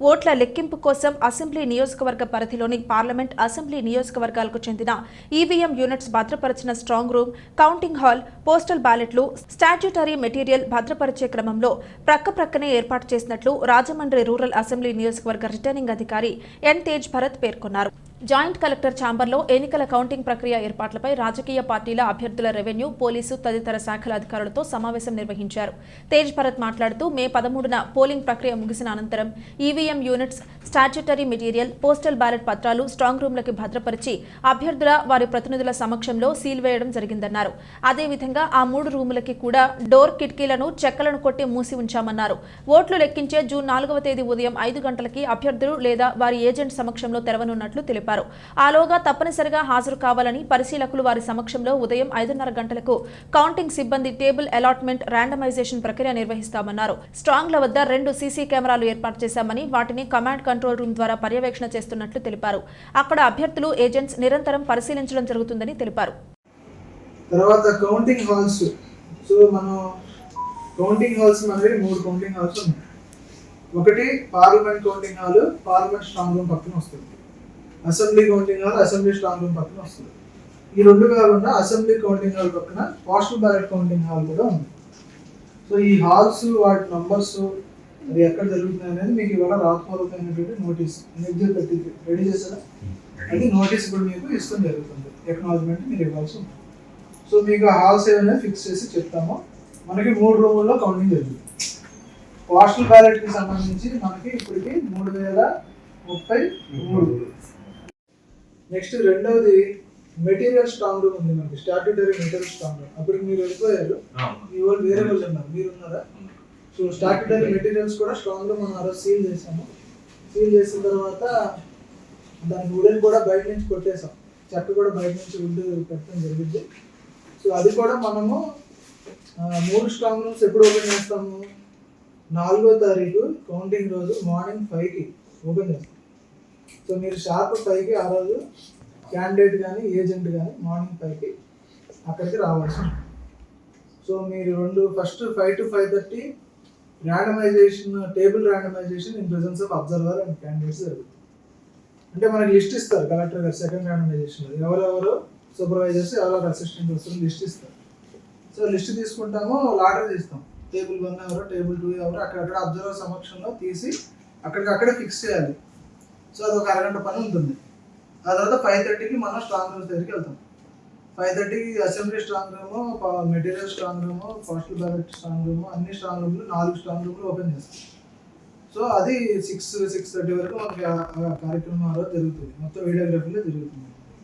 ఓట్ల లెక్కింపు కోసం అసెంబ్లీ నియోజకవర్గ పరిధిలోని పార్లమెంట్ అసెంబ్లీ నియోజకవర్గాలకు చెందిన EVM units భద్రపరిచిన strong room counting hall postal బ్యాలెట్లు statutory material భద్రపరిచే క్రమంలో ప్రక్క ప్రక్కనే ఏర్పాటు చేసినట్లు రాజమండ్రి రూరల్ అసెంబ్లీ నియోజకవర్గ రిటర్నింగ్ అధికారి ఎన్ తేజ్ భరత్ పేర్కొన్నారు. జాయింట్ కలెక్టర్ ఛాంబర్లో ఎన్నికల కౌంటింగ్ ప్రక్రియ ఏర్పాట్లపై రాజకీయ పార్టీల అభ్యర్థుల రెవెన్యూ పోలీసు తదితర శాఖల అధికారులతో సమావేశం నిర్వహించారు. తేజ్ భరత్ మాట్లాడుతూ మే పదమూడున పోలింగ్ ప్రక్రియ ముగిసిన అనంతరం EVM units statutory material postal ballot పత్రాలు స్ట్రాంగ్ రూమ్లకి భద్రపరిచి అభ్యర్థుల వారి ప్రతినిధుల సమక్షంలో సీల్ వేయడం జరిగిందన్నారు. అదేవిధంగా ఆ మూడు రూములకి కూడా డోర్ కిటికీలను చెక్కలను కొట్టి మూసి ఉంచామన్నారు. ఓట్లు లెక్కించే జూన్ నాలుగవ తేదీ ఉదయం ఐదు గంటలకి అభ్యర్థులు లేదా వారి ఏజెంట్ సమక్షంలో తెరవనున్నట్లు తెలిపారు. ఆలోగా తప్పనిసరిగా హాజరు కావాలని పరిశీలకులు వారి సమక్షంలో ఉదయం ఐదున్నర గంటలకు కౌంటింగ్ సిబ్బంది టేబుల్ అలాట్మెంట్ ర్యాండమైజేషన్ ప్రక్రియ నిర్వహిస్తామన్నారు. స్ట్రాంగ్ల వద్ద రెండు సీసీ కెమెరాలు ఏర్పాటు చేశామని వాటిని కమాండ్ కంట్రోల్ రూమ్ ద్వారా పర్యవేక్షణ చేస్తున్నట్లు తెలిపారు. అక్కడ అభ్యర్థులు ఏజెంట్స్ నిరంతరం పరిశీలించడం జరుగుతుందని తెలిపారు. తర్వాత కౌంటింగ్ హాల్స్. సో మనం కౌంటింగ్ హాల్స్ మనకి మూడు కౌంటింగ్ హాల్స్ ఉన్నాయి. ఒకటి parliament counting hall parliament strong room పక్కన వస్తుంది. Assembly counting hall assembly strong room పక్కన వస్తుంది. ఈ రెండు కాకుండా అసెంబ్లీ కౌంటింగ్ హాల్ పక్కన పోస్టల్ బ్యాలెట్ కౌంటింగ్ హాల్ కూడా ఉంది. సో ఈ హాల్స్ వాటి నంబర్స్ అది ఎక్కడ జరుగుతుంది అనేది మీకు ఇవాళ రాత్మూలకమైనటువంటి నోటీస్ ఎగ్జిట్ పెట్టి రెడీ చేశారా? అది నోటీస్ కూడా మీకు ఇష్టం జరుగుతుంది. ఎక్నాలజ్మెంట్ మీరు ఇవ్వాల్సి ఉంటుంది. సో మీకు హాల్స్ ఏమైనా ఫిక్స్ చేసి చెప్తాము మనకి మూడు రూముల్లో కౌంటింగ్ జరుగుతుంది. పోస్టల్ బ్యాలెట్కి సంబంధించి మనకి ఇప్పటికి మూడు వేల ముప్పై మూడు. నెక్స్ట్ రెండవది మెటీరియల్ స్ట్రాంగ్ రూమ్ ఉంది మనకి. Statutory material strong room. అప్పుడు మీరు వెళ్ళిపోయారు. మీ వాళ్ళు వేరే వాళ్ళు ఉన్నారు. మీరు ఉన్నారా సో స్టాట్యూటరీ మెటీరియల్స్ కూడా స్ట్రాంగ్ రూమ్ మనం ఆ రోజు సీల్ చేసాము సీల్ చేసిన తర్వాత దాని వుడెన్ కూడా బయట నుంచి కొట్టేసాం చెక్క కూడా బయట నుంచి వుడ్ పెట్టడం జరిగింది. సో అది కూడా మనము మూడు స్ట్రాంగ్ రూమ్స్ ఎప్పుడు ఓపెన్ చేస్తాము? నాలుగో తారీఖు కౌంటింగ్ రోజు మార్నింగ్ ఫైవ్కి ఓపెన్ చేస్తాం. సో మీరు షార్ప్ పైకి ఆ రోజు క్యాండిడేట్ కానీ ఏజెంట్ కానీ మార్నింగ్ పైకి అక్కడికి రావాల్సి సో మీరు రెండు first five to five thirty randomisation table randomisation in presence of observer and candidates జరుగుతుంది. అంటే మనకి లిస్ట్ ఇస్తారు కలెక్టర్ గారు సెకండ్ ర్యాండమైజేషన్ ఎవరెవరు సూపర్వైజర్స్ ఎవరెవరు అసిస్టెంట్ వస్తారు లిస్ట్ ఇస్తారు. సో లిస్ట్ తీసుకుంటాము లాటరీ తీస్తాం. టేబుల్ వన్ ఎవరు టేబుల్ టూ ఎవరు అక్కడక్కడ అబ్జర్వర్ సమక్షంలో తీసి అక్కడికి అక్కడే ఫిక్స్ చేయాలి. సో అది ఒక అరగంట పని ఉంటుంది. ఆ తర్వాత ఫైవ్ థర్టీకి మనం స్ట్రాంగ్ రూమ్స్ దగ్గరికి వెళ్తాం. ఫైవ్ థర్టీకి assembly strong room material strong room postal ballot strong room అన్ని స్ట్రాంగ్ రూమ్లు నాలుగు స్ట్రాంగ్ రూమ్లు ఓపెన్ చేస్తాం. సో అది సిక్స్ సిక్స్ థర్టీ వరకు మనకి ఆ- ఆ కార్యక్రమం ఆ రోజు జరుగుతుంది. మొత్తం వీడియోగ్రఫీలో జరుగుతుంది